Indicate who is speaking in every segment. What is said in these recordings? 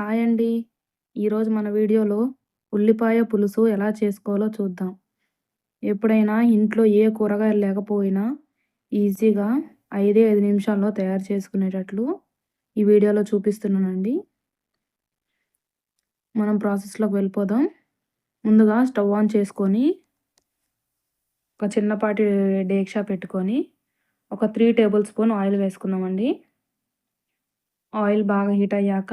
Speaker 1: Hi అండి. ఈరోజు మన వీడియోలో ఉల్లిపాయ పులుసు ఎలా చేసుకోవాలో చూద్దాం. ఎప్పుడైనా ఇంట్లో ఏ కూరగాయలు లేకపోయినా ఈజీగా ఐదే ఐదు నిమిషాల్లో తయారు చేసుకునేటట్లు ఈ వీడియోలో చూపిస్తున్నానండి. మనం ప్రాసెస్‌లోకి వెళ్ళిపోదాం. ముందుగా స్టవ్ ఆన్ చేసుకొని ఒక చిన్నపాటి డేక్షా పెట్టుకొని ఒక త్రీ టేబుల్ స్పూన్ ఆయిల్ వేసుకుందామండి. ఆయిల్ బాగా హీట్ అయ్యాక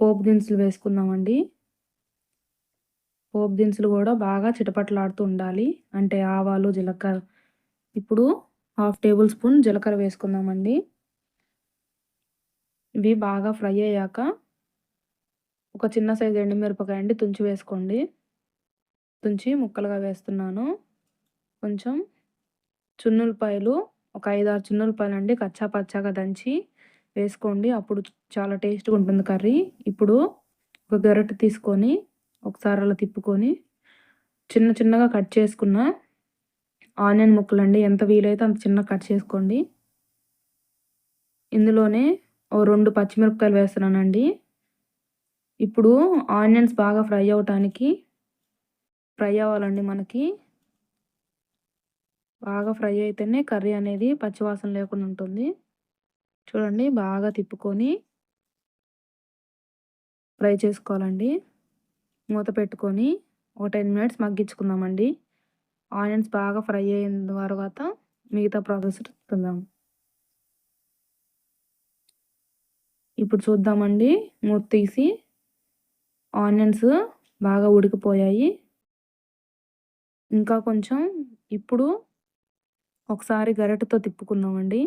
Speaker 1: పోపు దినుసులు వేసుకుందామండి. పోపు దినుసులు కూడా బాగా చిటపటలాడుతూ ఉండాలి. అంటే ఆవాలు, జీలకర్ర ఇప్పుడు హాఫ్ టేబుల్ స్పూన్ జీలకర్ర వేసుకుందామండి. ఇవి బాగా ఫ్రై అయ్యాక ఒక చిన్న సైజు ఎండుమిరపకాయ అండి తుంచి వేసుకోండి. తుంచి ముక్కలుగా వేస్తున్నాను. కొంచెం చున్నులపాయలు ఒక ఐదారు చున్నులపాయలు అండి కచ్చా పచ్చాగా దంచి వేసుకోండి. అప్పుడు చాలా టేస్ట్‌గా ఉంటుంది కర్రీ. ఇప్పుడు ఒక గరిటె తీసుకొని ఒకసారి అలా తిప్పుకొని చిన్న చిన్నగా కట్ చేసుకున్న ఆనియన్ ముక్కలండి ఎంత వీలైతే అంత చిన్నగా కట్ చేసుకోండి. ఇందులోనే ఓ రెండు పచ్చిమిరపకాయలు వేస్తున్నానండి. ఇప్పుడు ఆనియన్స్ బాగా ఫ్రై అవ్వటానికి ఫ్రై అవ్వాలండి మనకి. బాగా ఫ్రై అయితేనే కర్రీ అనేది పచ్చివాసన లేకుండా ఉంటుంది. చూడండి బాగా తిప్పుకొని ఫ్రై చేసుకోవాలండి. మూత పెట్టుకొని ఒక 10 మినిట్స్ మగ్గించుకుందామండి. ఆనియన్స్ బాగా ఫ్రై అయిన తర్వాత మిగతా ప్రాసెస్ చూద్దాం. ఇప్పుడు చూద్దామండి మూత తీసి ఆనియన్స్ బాగా ఉడికిపోయాయి. ఇంకా కొంచెం ఇప్పుడు ఒకసారి గరిటతో తిప్పుకుందామండి.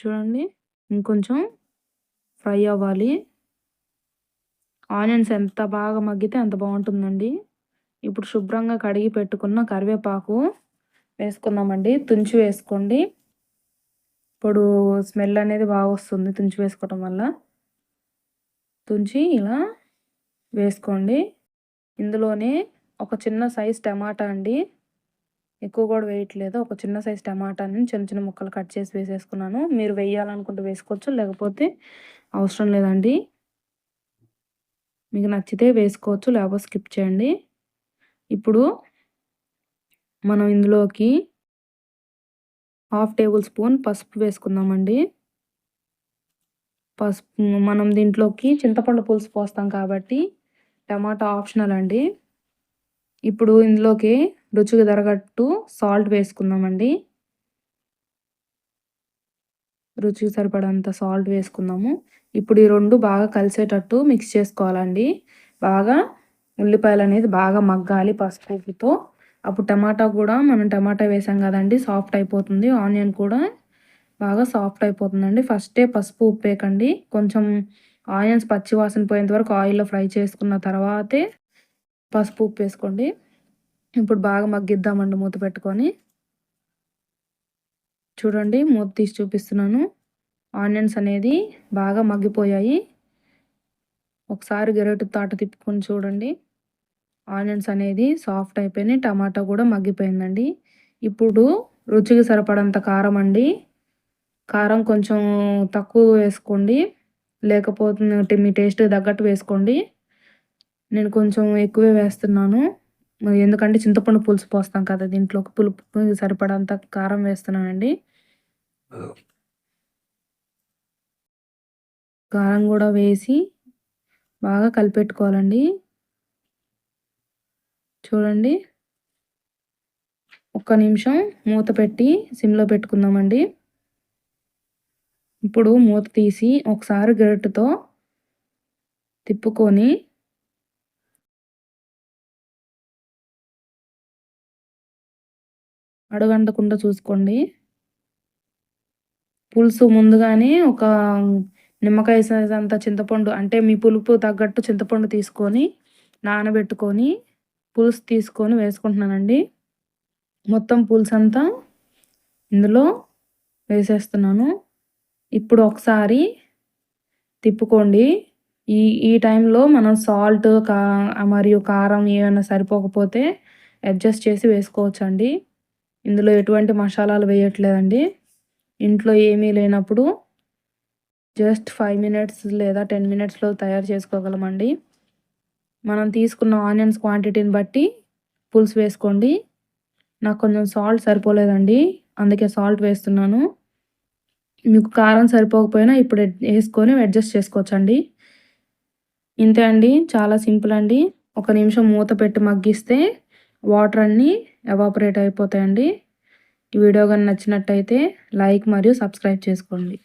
Speaker 1: చూడండి ఇంకొంచెం ఫ్రై అవ్వాలి. ఆనియన్స్ ఎంత బాగా మగ్గితే అంత బాగుంటుందండి. ఇప్పుడు శుభ్రంగా కడిగి పెట్టుకున్న కరివేపాకు వేసుకుందామండి. తుంచి వేసుకోండి. ఇప్పుడు స్మెల్ అనేది బాగా వస్తుంది తుంచి వేసుకోవటం వల్ల. తుంచి ఇలా వేసుకోండి. ఇందులోనే ఒక చిన్న సైజ్ టమాటా అండి. ఎక్కువ కూడా వేయట్లేదు. ఒక చిన్న సైజ్ టమాటాని చిన్న చిన్న ముక్కలు కట్ చేసి వేసేసుకున్నాను. మీరు వేయాలనుకుంటే వేసుకోవచ్చు. లేకపోతే అవసరం లేదండి. మీకు నచ్చితే వేసుకోవచ్చు. లేకపోతే స్కిప్ చేయండి. ఇప్పుడు మనం ఇందులోకి హాఫ్ టేబుల్ స్పూన్ పసుపు వేసుకుందామండి. పసుపు మనం దీంట్లోకి చింతపండు పులుసు పోస్తాం కాబట్టి టమాటా ఆప్షనల్ అండి. ఇప్పుడు ఇందులోకి రుచికి తరగట్టు సాల్ట్ వేసుకుందామండి. రుచికి సరిపడంత సాల్ట్ వేసుకుందాము. ఇప్పుడు ఈ రెండు బాగా కలిసేటట్టు మిక్స్ చేసుకోవాలండి. బాగా ఉల్లిపాయలు అనేది బాగా మగ్గాలి పసుపు అప్పుడు టమాటా కూడా మనం టమాటా వేసాం కదండి సాఫ్ట్ అయిపోతుంది. ఆనియన్ కూడా బాగా సాఫ్ట్ అయిపోతుందండి. ఫస్టే పసుపు ఉప్పు వేయకండి. కొంచెం ఆనియన్స్ పచ్చి వాసన పోయేంత వరకు ఆయిల్‌లో ఫ్రై చేసుకున్న తర్వాతే పసుపు ఉప్పు వేసుకోండి. ఇప్పుడు బాగా మగ్గిద్దామండి మూత పెట్టుకొని. చూడండి మూత తీసి చూపిస్తున్నాను. ఆనియన్స్ అనేది బాగా మగ్గిపోయాయి. ఒకసారి గెరటి తాట తిప్పుకొని చూడండి. ఆనియన్స్ అనేది సాఫ్ట్ అయిపోయినాయి. టమాటా కూడా మగ్గిపోయిందండి. ఇప్పుడు రుచికి సరిపడంత కారం అండి. కారం కొంచెం తక్కువ వేసుకోండి. లేకపోతే మీ టేస్ట్ తగ్గట్టు వేసుకోండి. నేను కొంచెం ఎక్కువే వేస్తున్నాను. ఎందుకంటే చింతపండు పులుసు పోస్తాం కదా దీంట్లోకి పులుపుకి సరిపడంత కారం వేస్తున్నానండి. కారం కూడా వేసి బాగా కలిపెట్టుకోవాలండి. చూడండి. ఒక్క నిమిషం మూత పెట్టి సిమ్‌లో పెట్టుకుందామండి. ఇప్పుడు మూత తీసి ఒకసారి గరిటెతో తిప్పుకొని అడుగంటకుండా చూసుకోండి. పులుసు ముందుగానే ఒక నిమ్మకాయ సైజ్ అంత చింతపండు అంటే మీ పులుపు తగ్గట్టు చింతపండు తీసుకొని నానబెట్టుకొని పులుసు తీసుకొని వేసుకుంటున్నానండి. మొత్తం పులుసు అంతా ఇందులో వేసేస్తున్నాను. ఇప్పుడు ఒకసారి తిప్పుకోండి. ఈ ఈ టైంలో మనం సాల్ట్ కా మరియు కారం ఏమైనా సరిపోకపోతే అడ్జస్ట్ చేసి వేసుకోవచ్చండి. ఇందులో ఎటువంటి మసాలాలు వేయట్లేదండి. ఇంట్లో ఏమీ లేనప్పుడు జస్ట్ ఫైవ్ మినిట్స్ లేదా టెన్ మినిట్స్లో తయారు చేసుకోగలమండి. మనం తీసుకున్న ఆనియన్స్ క్వాంటిటీని బట్టి పులుసు వేసుకోండి. నాకు కొంచెం సాల్ట్ సరిపోలేదండి అందుకే సాల్ట్ వేస్తున్నాను. మీకు కారం సరిపోకపోయినా ఇప్పుడు వేసుకొని అడ్జస్ట్ చేసుకోవచ్చండి. ఇంతే అండి చాలా సింపుల్ అండి. ఒక నిమిషం మూత పెట్టి మగ్గిస్తే వాటర్ అన్నీ ఎవాపరేట్ అయిపోతాయండి. ఈ వీడియో కానీ నచ్చినట్టయితే లైక్ మరియు సబ్స్క్రైబ్ చేసుకోండి.